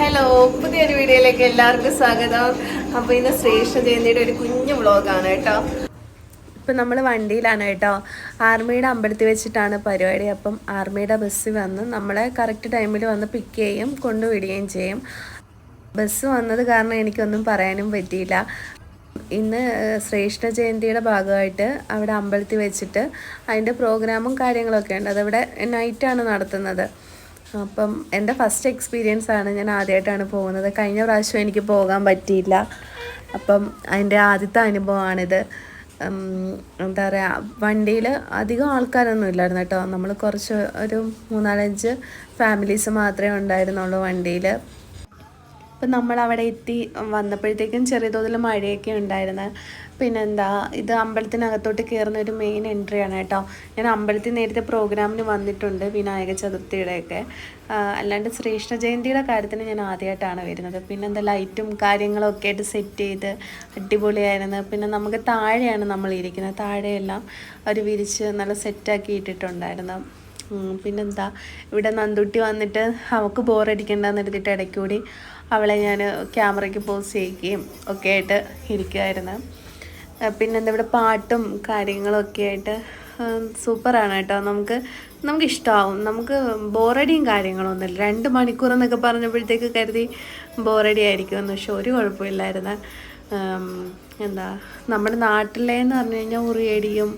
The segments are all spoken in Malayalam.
ഹലോ പുതിയൊരു വീഡിയോയിലേക്ക് എല്ലാവർക്കും സ്വാഗതം. അപ്പോൾ ഇന്ന് ശ്രേഷ്ഠ ജയന്തിയുടെ ഒരു കുഞ്ഞു വ്ളോഗാണ് കേട്ടോ. ഇപ്പം നമ്മൾ വണ്ടിയിലാണ് കേട്ടോ. ആർമിയുടെ അമ്പലത്തിൽ വെച്ചിട്ടാണ് പരിപാടി. അപ്പം ആർമിയുടെ ബസ് വന്ന് നമ്മളെ കറക്റ്റ് ടൈമിൽ വന്ന് പിക്ക് ചെയ്യും കൊണ്ടുവിടുകയും ചെയ്യും. ബസ് വന്നത് കാരണം എനിക്കൊന്നും പറയാനും പറ്റിയില്ല. ഇന്ന് ശ്രേഷ്ഠ ജയന്തിയുടെ ഭാഗമായിട്ട് അവിടെ അമ്പലത്തിൽ വെച്ചിട്ട് അതിന്റെ പ്രോഗ്രാമും കാര്യങ്ങളൊക്കെ ഉണ്ട്. അതവിടെ നൈറ്റാണ് നടത്തുന്നത്. അപ്പം എന്റെ ഫസ്റ്റ് എക്സ്പീരിയൻസ് ആണ് ഞാൻ ആദ്യമായിട്ടാണ് പോകുന്നത്. കഴിഞ്ഞ പ്രാവശ്യം എനിക്ക് പോകാൻ പറ്റിയില്ല. അപ്പം അതിന്റെ ആദ്യത്തെ അനുഭവമാണിത്. എന്താ പറയുക വണ്ടിയിൽ അധികം ആൾക്കാരൊന്നും ഇല്ലായിരുന്നു കേട്ടോ. നമ്മൾ കുറച്ച് ഒരു മൂന്നാലഞ്ച് ഫാമിലീസ് മാത്രമേ ഉണ്ടായിരുന്നുള്ളൂ വണ്ടിയിൽ. അപ്പം നമ്മൾ അവിടെ എത്തി വന്നപ്പോഴത്തേക്കും ചെറിയ തോതിൽ മഴയൊക്കെ ഉണ്ടായിരുന്നു. പിന്നെന്താ ഇത് അമ്പലത്തിനകത്തോട്ട് കയറുന്ന ഒരു മെയിൻ എൻട്രി ആണ് കേട്ടോ. ഞാൻ അമ്പലത്തിൽ നേരത്തെ പ്രോഗ്രാമിന് വന്നിട്ടുണ്ട് വിനായക ചതുർത്ഥിയുടെയൊക്കെ. അല്ലാണ്ട് ശ്രീകൃഷ്ണ ജയന്തിയുടെ കാര്യത്തിന് ഞാൻ ആദ്യമായിട്ടാണ് വരുന്നത്. പിന്നെന്താ ലൈറ്റും കാര്യങ്ങളും ഒക്കെ ആയിട്ട് സെറ്റ് ചെയ്ത് അടിപൊളിയായിരുന്നു. പിന്നെ നമുക്ക് താഴെയാണ് നമ്മൾ ഇരിക്കുന്നത്. താഴെയെല്ലാം അവർ വിരിച്ച് നല്ല സെറ്റാക്കി ഇട്ടിട്ടുണ്ടായിരുന്നു. പിന്നെന്താ? ഇവിടെ നന്ദുട്ടി വന്നിട്ട് അവൾക്ക് ബോറടിക്കണ്ടെന്ന് എടുത്തിട്ട് ഇടയ്ക്കൂടി അവളെ ഞാൻ ക്യാമറയ്ക്ക് പോസ് ചെയ്യുകയും ഒക്കെ ആയിട്ട് ഇരിക്കുമായിരുന്നു പിന്നെന്താ ഇവിടെ പാട്ടും കാര്യങ്ങളും ഒക്കെ ആയിട്ട് സൂപ്പറാണ് കേട്ടോ. നമുക്ക് നമുക്ക് ഇഷ്ടമാവും നമുക്ക് ബോറടിയും കാര്യങ്ങളൊന്നുമില്ല. രണ്ട് മണിക്കൂർ എന്നൊക്കെ പറഞ്ഞപ്പോഴത്തേക്ക് കരുതി ബോറടി ആയിരിക്കുമെന്ന്. പക്ഷെ ഒരു കുഴപ്പമില്ലായിരുന്നു. എന്താ നമ്മുടെ നാട്ടിലേന്ന് പറഞ്ഞു കഴിഞ്ഞാൽ ഉറിയടിയും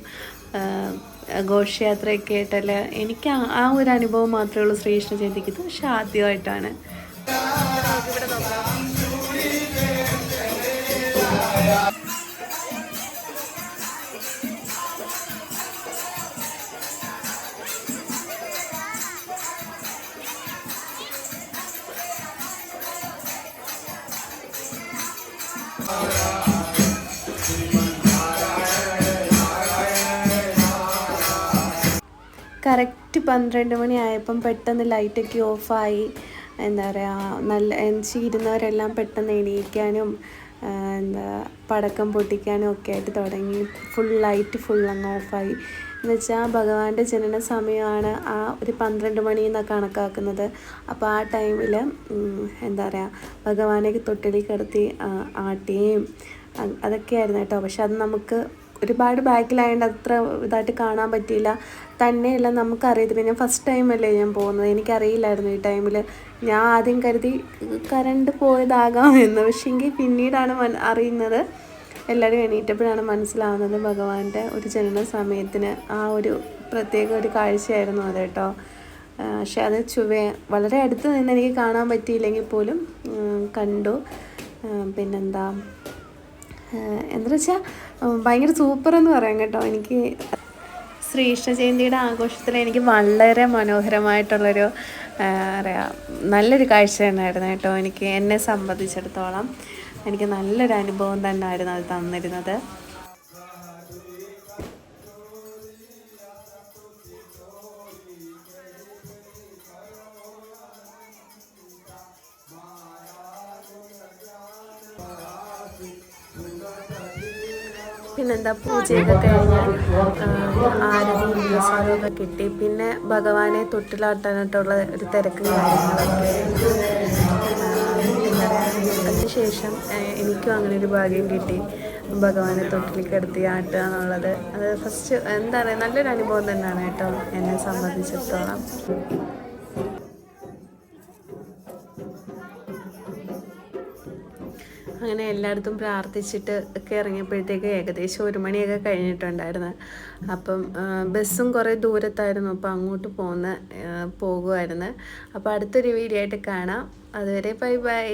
ഘോഷയാത്രയൊക്കെ ആയിട്ടല്ല എനിക്ക് ആ- ഒരു അനുഭവം മാത്രമേ ഉള്ളൂ ശ്രീകൃഷ്ണ ജയന്തിക്ക്. പക്ഷെ ആദ്യമായിട്ടാണ്. കറക്റ്റ് പന്ത്രണ്ട് മണി ആയപ്പം പെട്ടെന്ന് ലൈറ്റൊക്കെ ഓഫായി. എന്താ പറയുക നല്ല ഇരുന്നവരെല്ലാം പെട്ടെന്ന് എണീക്കാനും എന്താ പടക്കം പൊട്ടിക്കാനും ഒക്കെ ആയിട്ട് തുടങ്ങി. ഫുൾ ലൈറ്റ് ഫുൾ അങ്ങ് ഓഫായി. എന്ന് വെച്ചാൽ ഭഗവാന്റെ ജനന സമയമാണ് ആ ഒരു പന്ത്രണ്ട് മണി എന്നാണ് കണക്കാക്കുന്നത്. അപ്പോൾ ആ ടൈമിൽ എന്താ പറയുക ഭഗവാനെ തൊട്ടിലി കിടത്തി ആട്ടിയും അതൊക്കെയായിരുന്നു കേട്ടോ. പക്ഷെ അത് നമുക്ക് ഒരുപാട് ബാക്കിലായതുകൊണ്ട് അത്ര ഇതായിട്ട് കാണാൻ പറ്റിയില്ല. തന്നെയല്ല നമുക്കറിയത്തില്ല ഞാൻ ഫസ്റ്റ് ടൈമല്ലേ ഞാൻ പോകുന്നത്. എനിക്കറിയില്ലായിരുന്നു ഈ ടൈമിൽ ഞാൻ ആദ്യം കരുതി കറണ്ട് പോയതാകാം എന്ന്. പക്ഷേങ്കിൽ പിന്നീടാണ് മൻ അറിയുന്നത്. എല്ലാവരും എണീറ്റപ്പോഴാണ് മനസ്സിലാവുന്നത് ഭഗവാന്റെ ഒരു ജനന സമയത്തിന് ആ ഒരു പ്രത്യേക ഒരു കാഴ്ചയായിരുന്നു അത് കേട്ടോ. പക്ഷെ അത് ചുവ വളരെ അടുത്ത് നിന്ന് എനിക്ക് കാണാൻ പറ്റിയില്ലെങ്കിൽ പോലും കണ്ടു. പിന്നെന്താ? എന്താ വെച്ചാൽ ഭയങ്കര സൂപ്പർ എന്ന് പറയാം കേട്ടോ. എനിക്ക് ശ്രീകൃഷ്ണ ജയന്തിയുടെ ആഘോഷത്തിൽ എനിക്ക് വളരെ മനോഹരമായിട്ടുള്ളൊരു പറയുക പറയാ നല്ലൊരു കാഴ്ച തന്നെയായിരുന്നു കേട്ടോ. എനിക്ക് എന്നെ സംബന്ധിച്ചിടത്തോളം എനിക്ക് നല്ലൊരു അനുഭവം തന്നെയായിരുന്നു അത് തന്നിരുന്നത്. പിന്നെന്താ പൂജയൊക്കെ കഴിഞ്ഞ് ആരതിയും പ്രസാദമൊക്കെ കിട്ടി. പിന്നെ ഭഗവാനെ തൊട്ടിലാട്ടാനായിട്ടുള്ള ഒരു തിരക്കും കാര്യങ്ങളൊക്കെ. അതിനുശേഷം എനിക്കും അങ്ങനെ ഒരു ഭാഗ്യം കിട്ടി. ഭഗവാനെ തൊട്ടിൽ കിടത്തി ആട്ടുക എന്നുള്ളത്. അത് ഫസ്റ്റ് എന്താ പറയുക നല്ലൊരു അനുഭവം തന്നെയാണ് കേട്ടോ എന്നെ സംബന്ധിച്ചിടത്തോളം. അങ്ങനെ എല്ലായിടത്തും പ്രാർത്ഥിച്ചിട്ട് ഒക്കെ ഇറങ്ങിയപ്പോഴത്തേക്ക് ഏകദേശം ഒരു മണിയൊക്കെ കഴിഞ്ഞിട്ടുണ്ടായിരുന്നു. അപ്പം ബസ്സും കുറേ ദൂരത്തായിരുന്നു. അപ്പോൾ അങ്ങോട്ട് പോകുന്ന പോകുമായിരുന്നു അപ്പോൾ അടുത്തൊരു വീഡിയോ ആയിട്ട് കാണാം. അതുവരെ ബൈ ബൈ.